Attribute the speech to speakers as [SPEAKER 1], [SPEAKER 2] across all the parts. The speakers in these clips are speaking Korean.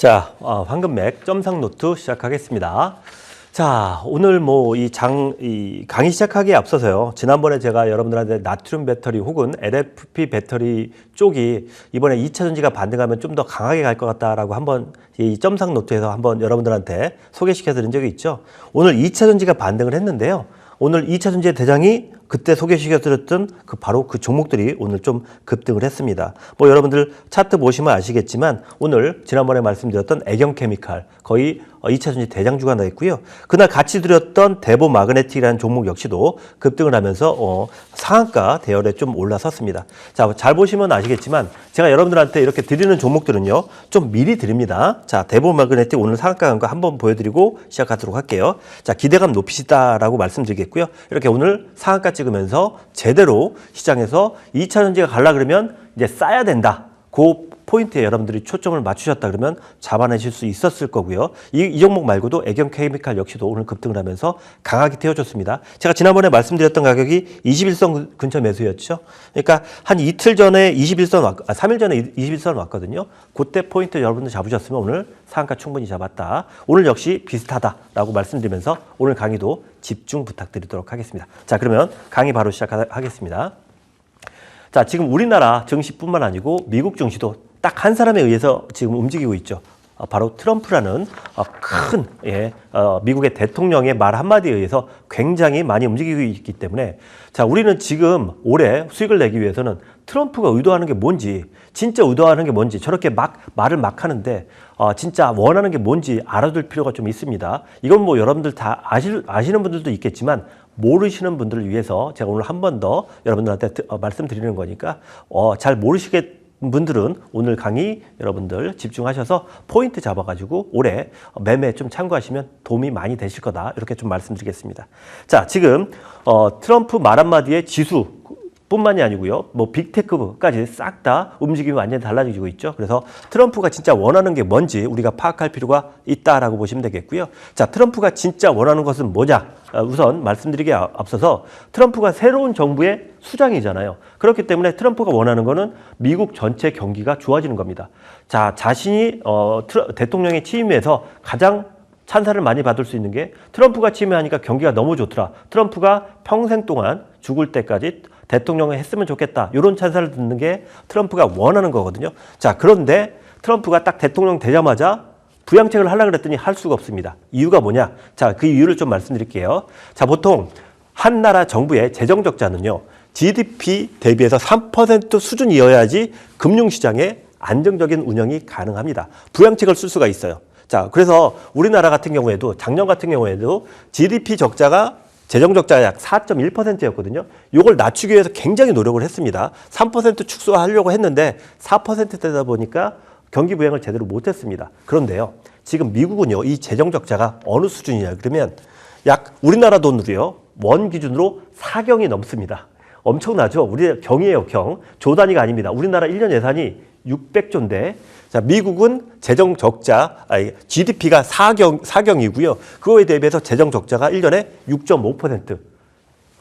[SPEAKER 1] 자, 어, 황금맥 점상 노트 시작하겠습니다. 자, 오늘 뭐 이 장, 이 강의 시작하기에 앞서서요. 지난번에 제가 여러분들한테 나트륨 배터리 혹은 LFP 배터리 쪽이 이번에 2차 전지가 반등하면 좀 더 강하게 갈 것 같다라고 한번 이 점상 노트에서 한번 여러분들한테 소개시켜 드린 적이 있죠. 오늘 2차 전지가 반등을 했는데요. 오늘 2차 전지의 대장이 그때 소개시켜드렸던 그 바로 그 종목들이 오늘 좀 급등을 했습니다. 뭐 여러분들 차트 보시면 아시겠지만 오늘 지난번에 말씀드렸던 애경케미칼 거의 2차 전지 대장주가 나 있고요. 그날 같이 드렸던 대보 마그네틱이라는 종목 역시도 급등을 하면서 어, 상한가 대열에 좀 올라섰습니다. 자, 잘 보시면 아시겠지만 제가 여러분들한테 이렇게 드리는 종목들은요. 좀 미리 드립니다. 자, 대보 마그네틱 오늘 상한가 간 거 한번 보여드리고 시작하도록 할게요. 자, 기대감 높이시다라고 말씀드리겠고 요. 이렇게 오늘 상한가 찍으면서 제대로 시장에서 2차 전지가 갈라 그러면 이제 싸야 된다. 그 포인트에 여러분들이 초점을 맞추셨다 그러면 잡아내실 수 있었을 거고요. 이, 이 종목 말고도 애경 케미칼 역시도 오늘 급등을 하면서 강하게 태워줬습니다. 제가 지난번에 말씀드렸던 가격이 21선 근처 매수였죠. 그러니까 한 이틀 전에 21선 왔, 아, 3일 전에 21선 왔거든요. 그때 포인트 여러분들 잡으셨으면 오늘 상한가 충분히 잡았다. 오늘 역시 비슷하다라고 말씀드리면서 오늘 강의도 집중 부탁드리도록 하겠습니다. 자, 그러면 강의 바로 시작하겠습니다. 자, 지금 우리나라 증시뿐만 아니고 미국 증시도 딱 한 사람에 의해서 지금 움직이고 있죠. 어, 바로 트럼프라는 어, 큰 예, 어, 미국의 대통령의 말 한마디에 의해서 굉장히 많이 움직이고 있기 때문에 자 우리는 지금 올해 수익을 내기 위해서는 트럼프가 의도하는 게 뭔지 진짜 의도하는 게 뭔지 저렇게 막 말을 막 하는데 어, 진짜 원하는 게 뭔지 알아둘 필요가 좀 있습니다. 이건 뭐 여러분들 다 아시, 아시는 분들도 있겠지만 모르시는 분들을 위해서 제가 오늘 한 번 더 여러분들한테 드- 어, 말씀드리는 거니까 어, 잘 모르시겠 분들은 오늘 강의 여러분들 집중하셔서 포인트 잡아가지고 올해 매매 좀 참고하시면 도움이 많이 되실 거다 이렇게 좀 말씀드리겠습니다. 자 지금 어, 트럼프 말 한마디에 지수 뿐만이 아니고요. 뭐 빅테크까지 싹 다 움직임이 완전히 달라지고 있죠. 그래서 트럼프가 진짜 원하는 게 뭔지 우리가 파악할 필요가 있다라고 보시면 되겠고요. 자, 트럼프가 진짜 원하는 것은 뭐냐? 아, 우선 말씀드리기에 앞- 앞서서 트럼프가 새로운 정부의 수장이잖아요. 그렇기 때문에 트럼프가 원하는 거는 미국 전체 경기가 좋아지는 겁니다. 자, 자신이 어, 대통령에 취임해서 가장 찬사를 많이 받을 수 있는 게 트럼프가 취임하니까 경기가 너무 좋더라. 트럼프가 평생 동안 죽을 때까지 대통령을 했으면 좋겠다. 이런 찬사를 듣는 게 트럼프가 원하는 거거든요. 자, 그런데 트럼프가 딱 대통령 되자마자 부양책을 하려고 그랬더니 할 수가 없습니다. 이유가 뭐냐? 자, 그 이유를 좀 말씀드릴게요. 자, 보통 한 나라 정부의 재정 적자는요. GDP 대비해서 3% 수준이어야지 금융시장의 안정적인 운영이 가능합니다. 부양책을 쓸 수가 있어요. 자, 그래서 우리나라 같은 경우에도 작년 같은 경우에도 GDP 적자가 재정 적자가 약 4.1%였거든요. 이걸 낮추기 위해서 굉장히 노력을 했습니다. 3% 축소하려고 했는데 4%대다 보니까 경기 부양을 제대로 못했습니다. 그런데요, 지금 미국은요, 이 재정 적자가 어느 수준이냐 그러면 약 우리나라 돈으로요, 원 기준으로 4경이 넘습니다. 엄청나죠? 우리 경이에요, 경. 조 단위가 아닙니다. 우리나라 1년 예산이 600조인데, 자, 미국은 재정 적자, 아니, GDP가 4경, 4경이고요. 그거에 대비해서 재정 적자가 1년에 6.5%.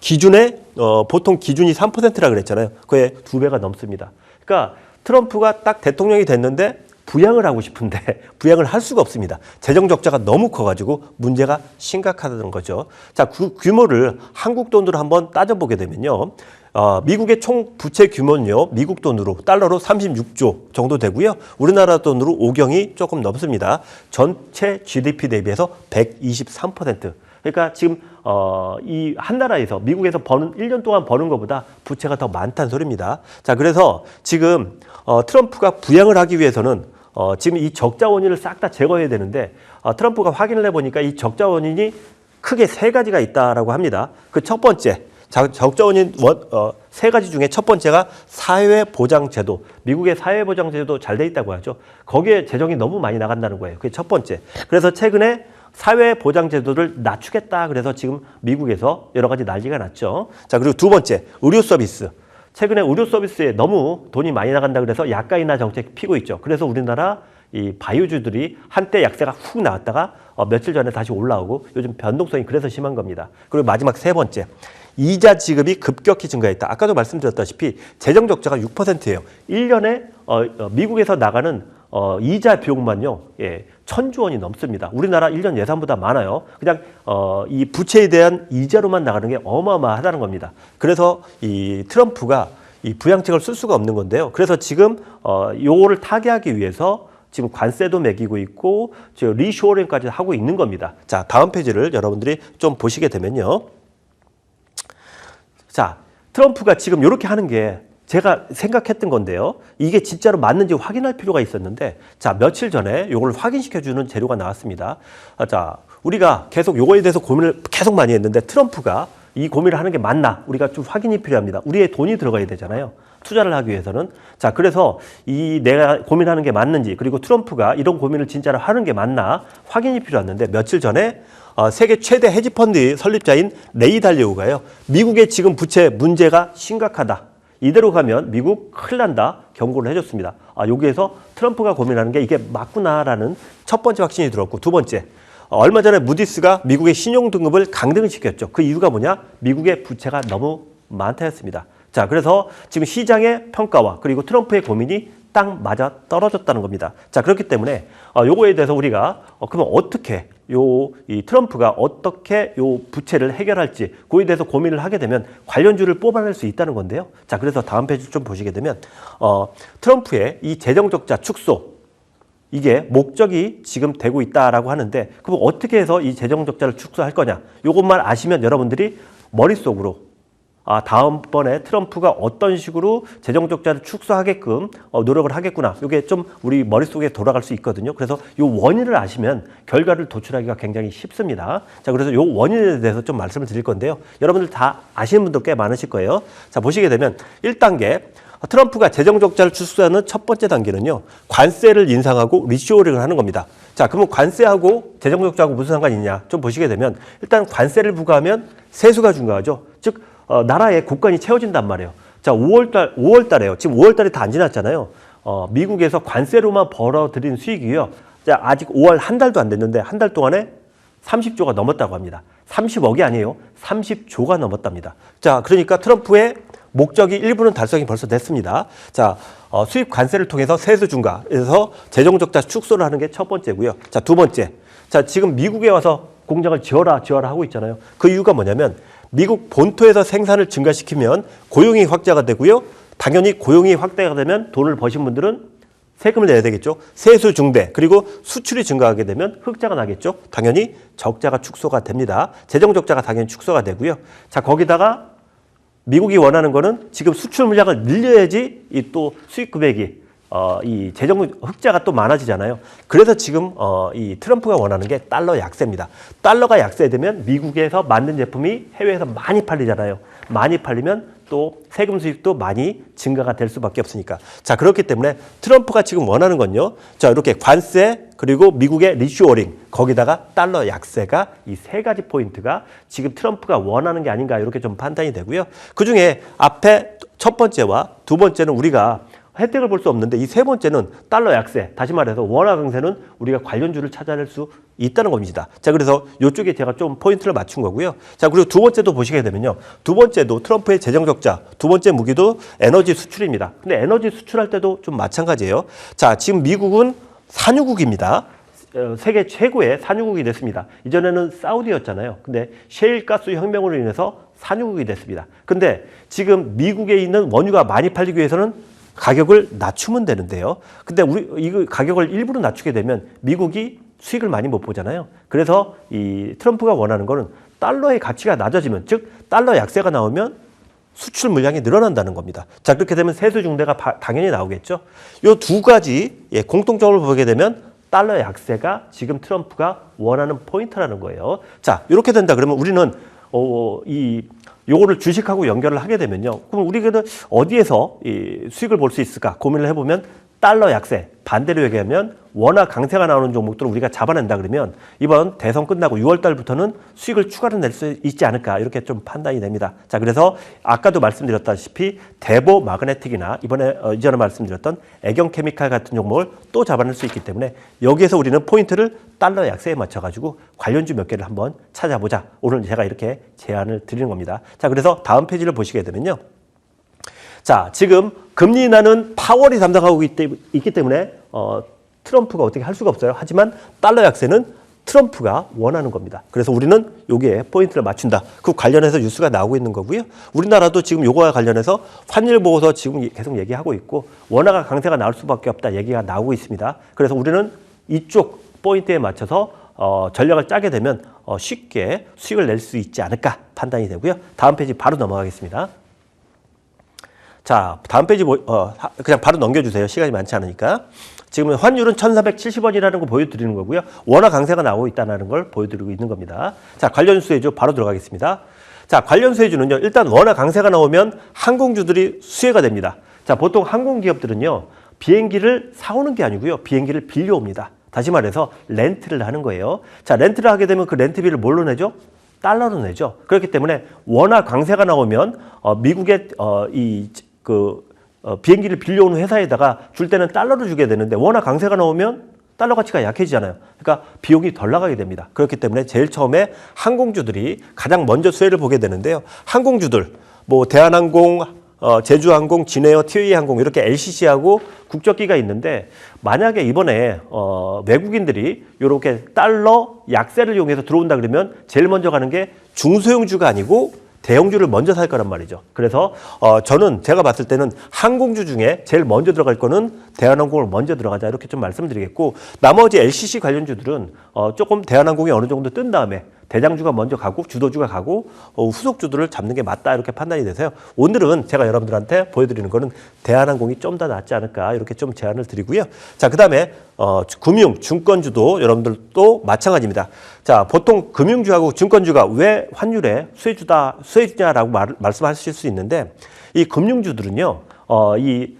[SPEAKER 1] 기준에, 어, 보통 기준이 3%라 그랬잖아요. 그에 두 배가 넘습니다. 그러니까 트럼프가 딱 대통령이 됐는데 부양을 하고 싶은데 부양을 할 수가 없습니다. 재정 적자가 너무 커가지고 문제가 심각하다는 거죠. 자, 그 규모를 한국 돈으로 한번 따져보게 되면요. 어, 미국의 총 부채 규모는요, 미국 돈으로, 달러로 36조 정도 되고요. 우리나라 돈으로 5경이 조금 넘습니다. 전체 GDP 대비해서 123%. 그러니까 지금 어, 이 한 나라에서 미국에서 버는 1년 동안 버는 것보다 부채가 더 많다는 소리입니다. 자, 그래서 지금 어, 트럼프가 부양을 하기 위해서는 어, 지금 이 적자 원인을 싹 다 제거해야 되는데 어, 트럼프가 확인을 해보니까 이 적자 원인이 크게 세 가지가 있다라고 합니다. 그 첫 번째 자, 적자 원인 원, 어, 세 가지 중에 첫 번째가 사회보장제도. 미국의 사회보장제도 잘 돼 있다고 하죠. 거기에 재정이 너무 많이 나간다는 거예요. 그게 첫 번째. 그래서 최근에 사회보장제도를 낮추겠다. 그래서 지금 미국에서 여러 가지 난리가 났죠. 자, 그리고 두 번째, 의료 서비스. 최근에 의료 서비스에 너무 돈이 많이 나간다 그래서 약가 인하 정책 피고 있죠. 그래서 우리나라 이 바이오주들이 한때 약세가 훅 나왔다가 어, 며칠 전에 다시 올라오고 요즘 변동성이 그래서 심한 겁니다. 그리고 마지막 세 번째. 이자 지급이 급격히 증가했다. 아까도 말씀드렸다시피 재정 적자가 6%예요. 1년에 어, 어, 미국에서 나가는 어, 이자 비용만요, 예, 천조 원이 넘습니다. 우리나라 일년 예산보다 많아요. 그냥 어, 이 부채에 대한 이자로만 나가는 게 어마어마하다는 겁니다. 그래서 이 트럼프가 이 부양책을 쓸 수가 없는 건데요. 그래서 지금 어, 요거를 타개하기 위해서 지금 관세도 매기고 있고 저 리쇼어링까지 하고 있는 겁니다. 자, 다음 페이지를 여러분들이 좀 보시게 되면요. 자, 트럼프가 지금 이렇게 하는 게 제가 생각했던 건데요. 이게 진짜로 맞는지 확인할 필요가 있었는데, 자, 며칠 전에 이걸 확인시켜주는 재료가 나왔습니다. 아, 자, 우리가 계속 이거에 대해서 고민을 계속 많이 했는데, 트럼프가 이 고민을 하는 게 맞나? 우리가 좀 확인이 필요합니다. 우리의 돈이 들어가야 되잖아요. 투자를 하기 위해서는. 자, 그래서 이 내가 고민하는 게 맞는지, 그리고 트럼프가 이런 고민을 진짜로 하는 게 맞나? 확인이 필요했는데, 며칠 전에 어, 세계 최대 헤지펀드 설립자인 레이 달리오가요. 미국의 지금 부채 문제가 심각하다. 이대로 가면 미국 큰일 난다 경고를 해줬습니다. 아, 여기에서 트럼프가 고민하는 게 이게 맞구나라는 첫 번째 확신이 들었고 두 번째 어, 얼마 전에 무디스가 미국의 신용 등급을 강등시켰죠. 그 이유가 뭐냐? 미국의 부채가 너무 많다였습니다. 자, 그래서 지금 시장의 평가와 그리고 트럼프의 고민이 딱 맞아 떨어졌다는 겁니다. 자, 그렇기 때문에 어, 요거에 대해서 우리가 어, 그러면 어떻게 요 이 트럼프가 어떻게 요 부채를 해결할지 그에 대해서 고민을 하게 되면 관련주를 뽑아낼 수 있다는 건데요. 자, 그래서 다음 페이지 좀 보시게 되면 어, 트럼프의 이 재정 적자 축소 이게 목적이 지금 되고 있다라고 하는데 그럼 어떻게 해서 이 재정 적자를 축소할 거냐? 요것만 아시면 여러분들이 머릿속으로 아, 다음번에 트럼프가 어떤 식으로 재정 적자를 축소하게끔 어, 노력을 하겠구나. 이게 좀 우리 머릿속에 돌아갈 수 있거든요. 그래서 요 원인을 아시면 결과를 도출하기가 굉장히 쉽습니다. 자, 그래서 요 원인에 대해서 좀 말씀을 드릴 건데요. 여러분들 다 아시는 분들 꽤 많으실 거예요. 자, 보시게 되면 1단계 트럼프가 재정 적자를 축소하는 첫 번째 단계는요. 관세를 인상하고 리쇼링을 하는 겁니다. 자, 그러면 관세하고 재정 적자하고 무슨 상관이 있냐? 좀 보시게 되면 일단 관세를 부과하면 세수가 증가하죠. 즉 어, 나라의 국간이 채워진단 말이에요. 자, 5월달 5월달에요. 지금 5월달이 다 안 지났잖아요. 어, 미국에서 관세로만 벌어들인 수익이요. 자, 아직 5월 한 달도 안 됐는데 한 달 동안에 30조가 넘었다고 합니다. 30억이 아니에요. 30조가 넘었답니다. 자, 그러니까 트럼프의 목적이 일부는 달성이 벌써 됐습니다. 자, 어, 수입 관세를 통해서 세수 중과에서 재정 적자 축소를 하는 게 첫 번째고요. 자, 두 번째. 자, 지금 미국에 와서 공장을 지어라, 지어라 하고 있잖아요. 그 이유가 뭐냐면 미국 본토에서 생산을 증가시키면 고용이 확대가 되고요. 당연히 고용이 확대가 되면 돈을 버신 분들은 세금을 내야 되겠죠. 세수 중대 그리고 수출이 증가하게 되면 흑자가 나겠죠. 당연히 적자가 축소가 됩니다. 재정 적자가 당연히 축소가 되고요. 자 거기다가 미국이 원하는 거는 지금 수출 물량을 늘려야지 이 또 수익 금액이 어, 이 재정 흑자가 또 많아지잖아요. 그래서 지금 어, 이 트럼프가 원하는 게 달러 약세입니다. 달러가 약세되면 미국에서 만든 제품이 해외에서 많이 팔리잖아요. 많이 팔리면 또 세금 수입도 많이 증가가 될 수밖에 없으니까. 자, 그렇기 때문에 트럼프가 지금 원하는 건요. 자, 이렇게 관세 그리고 미국의 리쇼어링 거기다가 달러 약세가 이 세 가지 포인트가 지금 트럼프가 원하는 게 아닌가 이렇게 좀 판단이 되고요. 그 중에 앞에 첫 번째와 두 번째는 우리가 혜택을 볼 수 없는데 이 세 번째는 달러 약세, 다시 말해서 원화 강세는 우리가 관련주를 찾아낼 수 있다는 겁니다. 자, 그래서 이쪽에 제가 좀 포인트를 맞춘 거고요. 자, 그리고 두 번째도 보시게 되면요. 두 번째도 트럼프의 재정 적자, 두 번째 무기도 에너지 수출입니다. 근데 에너지 수출할 때도 좀 마찬가지예요. 자, 지금 미국은 산유국입니다. 어, 세계 최고의 산유국이 됐습니다. 이전에는 사우디였잖아요. 근데 셰일가스 혁명으로 인해서 산유국이 됐습니다. 근데 지금 미국에 있는 원유가 많이 팔리기 위해서는 가격을 낮추면 되는데요. 근데 우리 이거 가격을 일부러 낮추게 되면 미국이 수익을 많이 못 보잖아요. 그래서 이 트럼프가 원하는 거는 달러의 가치가 낮아지면 즉 달러 약세가 나오면 수출 물량이 늘어난다는 겁니다. 자 그렇게 되면 세수 중대가 바- 당연히 나오겠죠. 이두 가지 예, 공통점을 보게 되면 달러 약세가 지금 트럼프가 원하는 포인트라는 거예요. 자 이렇게 된다 그러면 우리는 어, 이 요거를 주식하고 연결을 하게 되면요. 그럼 우리가 어디에서 이 수익을 볼 수 있을까 고민을 해보면 달러 약세 반대로 얘기하면 원화 강세가 나오는 종목들을 우리가 잡아낸다 그러면 이번 대선 끝나고 6월 달부터는 수익을 추가로 낼 수 있지 않을까 이렇게 좀 판단이 됩니다. 자 그래서 아까도 말씀드렸다시피 대보 마그네틱이나 이번에 어, 이전에 말씀드렸던 애경 케미칼 같은 종목을 또 잡아낼 수 있기 때문에 여기에서 우리는 포인트를 달러 약세에 맞춰 가지고 관련주 몇 개를 한번 찾아보자. 오늘 제가 이렇게 제안을 드리는 겁니다. 자 그래서 다음 페이지를 보시게 되면요. 자, 지금 금리 인하는 파월이 담당하고 있기 때문에 어, 트럼프가 어떻게 할 수가 없어요. 하지만 달러 약세는 트럼프가 원하는 겁니다. 그래서 우리는 여기에 포인트를 맞춘다. 그 관련해서 뉴스가 나오고 있는 거고요. 우리나라도 지금 요거와 관련해서 환율 보고서 지금 계속 얘기하고 있고 원화가 강세가 나올 수밖에 없다 얘기가 나오고 있습니다. 그래서 우리는 이쪽 포인트에 맞춰서 어, 전략을 짜게 되면 어, 쉽게 수익을 낼 수 있지 않을까 판단이 되고요. 다음 페이지 바로 넘어가겠습니다. 자, 다음 페이지 보, 어, 하- 그냥 바로 넘겨주세요. 시간이 많지 않으니까. 지금 환율은 1,470원이라는 거 보여드리는 거고요. 원화 강세가 나오고 있다는 걸 보여드리고 있는 겁니다. 자, 관련 수혜주 바로 들어가겠습니다. 자, 관련 수혜주는요. 일단 원화 강세가 나오면 항공주들이 수혜가 됩니다. 자, 보통 항공기업들은요. 비행기를 사오는 게 아니고요. 비행기를 빌려옵니다. 다시 말해서 렌트를 하는 거예요. 자, 렌트를 하게 되면 그 렌트비를 뭘로 내죠? 달러로 내죠. 그렇기 때문에 원화 강세가 나오면 어, 미국의 어, 이 그 어, 비행기를 빌려오는 회사에다가 줄 때는 달러로 주게 되는데 원화 강세가 나오면 달러 가치가 약해지잖아요. 그러니까 비용이 덜 나가게 됩니다. 그렇기 때문에 제일 처음에 항공주들이 가장 먼저 수혜를 보게 되는데요. 항공주들 뭐 대한항공, 어, 제주항공, 진에어, 티웨이항공 이렇게 LCC하고 국적기가 있는데 만약에 이번에 어, 외국인들이 이렇게 달러 약세를 이용해서 들어온다 그러면 제일 먼저 가는 게 중소형주가 아니고 대형주를 먼저 살 거란 말이죠. 그래서 어, 저는 제가 봤을 때는 항공주 중에 제일 먼저 들어갈 거는 대한항공을 먼저 들어가자 이렇게 좀 말씀드리겠고 나머지 LCC 관련주들은 어, 조금 대한항공이 어느 정도 뜬 다음에 대장주가 먼저 가고 주도주가 가고 어, 후속주들을 잡는 게 맞다 이렇게 판단이 돼서요. 오늘은 제가 여러분들한테 보여드리는 거는 대한항공이 좀 더 낫지 않을까 이렇게 좀 제안을 드리고요. 자 그다음에 어, 금융 증권주도 여러분들도 마찬가지입니다. 자 보통 금융주하고 증권주가 왜 환율에 수혜주다 수혜주냐라고 말, 말씀하실 수 있는데 이 금융주들은요. 어, 이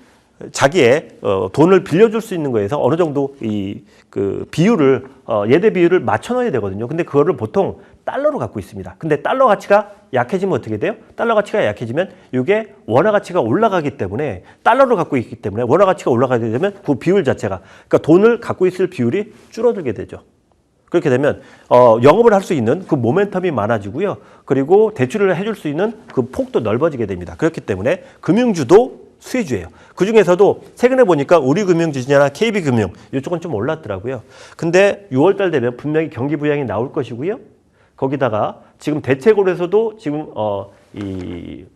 [SPEAKER 1] 자기의 어, 돈을 빌려줄 수 있는 거에서 어느 정도 이 그 비율을 어, 예대 비율을 맞춰 넣어야 되거든요. 근데 그거를 보통 달러로 갖고 있습니다. 근데 달러 가치가 약해지면 어떻게 돼요? 달러 가치가 약해지면 이게 원화 가치가 올라가기 때문에 달러로 갖고 있기 때문에 원화 가치가 올라가게 되면 그 비율 자체가 그러니까 돈을 갖고 있을 비율이 줄어들게 되죠. 그렇게 되면 어, 영업을 할 수 있는 그 모멘텀이 많아지고요. 그리고 대출을 해줄 수 있는 그 폭도 넓어지게 됩니다. 그렇기 때문에 금융주도 수혜주예요. 그 중에서도 최근에 보니까 우리금융지주나 KB금융 이쪽은 좀 올랐더라고요. 근데 6월달 되면 분명히 경기 부양이 나올 것이고요. 거기다가 지금 대체골에서도 지금 어 이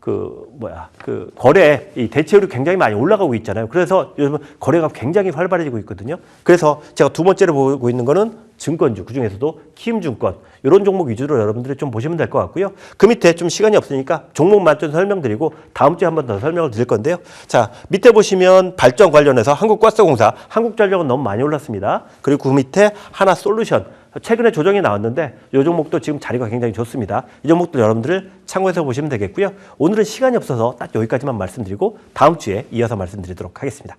[SPEAKER 1] 그 뭐야 그 거래 이 대체율이 굉장히 많이 올라가고 있잖아요. 그래서 요즘 거래가 굉장히 활발해지고 있거든요. 그래서 제가 두 번째로 보고 있는 거는 증권주 그 중에서도 키움증권 이런 종목 위주로 여러분들이 좀 보시면 될 것 같고요. 그 밑에 좀 시간이 없으니까 종목만 좀 설명드리고 다음 주에 한 번 더 설명을 드릴 건데요. 자 밑에 보시면 발전 관련해서 한국가스공사, 한국전력은 너무 많이 올랐습니다. 그리고 그 밑에 하나솔루션 최근에 조정이 나왔는데 이 종목도 지금 자리가 굉장히 좋습니다. 이 종목도 여러분들 참고해서 보시면 되겠고요. 오늘은 시간이 없어서 딱 여기까지만 말씀드리고 다음 주에 이어서 말씀드리도록 하겠습니다.